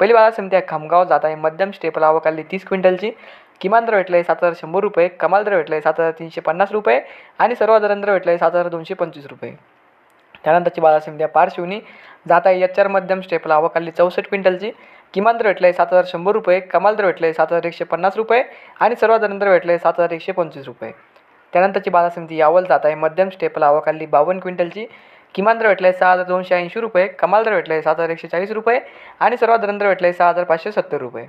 पहिली बाजार समिती आहे खामगाव. जात आहे मध्यम स्टेपल आवक आली तीस क्विंटलची. किमान दर भेटलं आहे सात हजार शंभर रुपये. कमाल दर भेटलं आहे सात हजार तीनशे पन्नास रुपये. आणि सर्व दर भेटलं आहे सात हजार दोनशे पंचवीस रुपये. त्यानंतरची बाजार समिती आहे पारशिवनी. जात आहे एच आर मध्यम स्टेपला आवक आली चौसष्ट क्विंटलची. किमान दर भेटलं आहे सात हजार शंभर रुपये. कमाल दर भेटलं आहे सात हजार एकशे पन्नास रुपये. आणि सर्व दर भेटलं आहे सात हजार एकशे पंचवीस रुपये. त्यानंतरची बाजार समिती यावल जात आहे. मध्यम स्टेपला आवक बावन्न क्विंटलची. किमान दर भेटलं आहे सहा हजार दोनशे ऐंशी रुपये. कमाल दर भेटलं आहे सात हजार एकशे चाळीस रुपये. आणि सर्वात दर भेटलं आहे सहा हजार पाचशे सत्तर रुपये.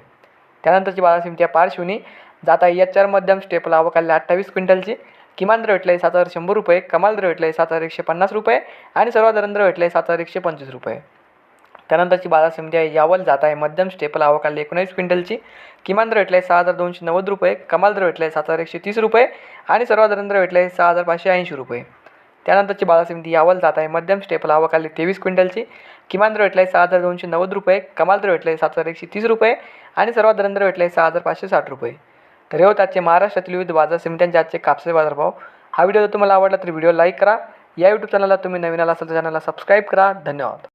त्यानंतरची बाजार समिती या पारशिवनी जात आहे. एच आर मध्यम स्टेपल आवक अठ्ठावीस क्विंटलची. किमान दर भेटलं आहे सात हजार शंभर रुपये. कमाल दर भेटलं आहे सात हजार एकशे पन्नास रुपये. आणि सर्वात दर भेटलं आहे सात हजार एकशे पंचवीस रुपये. त्यानंतरची बाजार समिती आहे यावल जात आहे. मध्यम स्टेपल आवक आली एकोणीस क्विंटलची. किमान दर भेटलं आहे सहा हजार दोनशे नव्वद रुपये. कमाल दर भेटलं आहे सात हजार एकशे तीस रुपये. आणि सर्वात दर भेटलं आहे सहा हजार पाचशे ऐंशी रुपये. त्यानंतरची बाजार समिती यावल जात आहे. मध्यम स्टेपल आवक आली तेवीस क्विंटलची. किमान दर भेटलं आहे सहा हजार दोनशे नव्वद रुपये. कमाल दर भेटलं आहे सात हजार एकशे तीस रुपये. आणि सर्वात दर भेटलं आहे सहा हजार पाचशे साठ रुपये. तर हे होत आजचे महाराष्ट्रातील विविध बाजार समित्यांचे आजचे कापसे बाजारभाव. हा व्हिडिओ जर तुम्हाला आवडला तर व्हिडिओ लाईक करा. या यूट्यूब चॅनलला तुम्ही नवीन आला असाल तर चॅनलला सबस्क्राईब करा. धन्यवाद.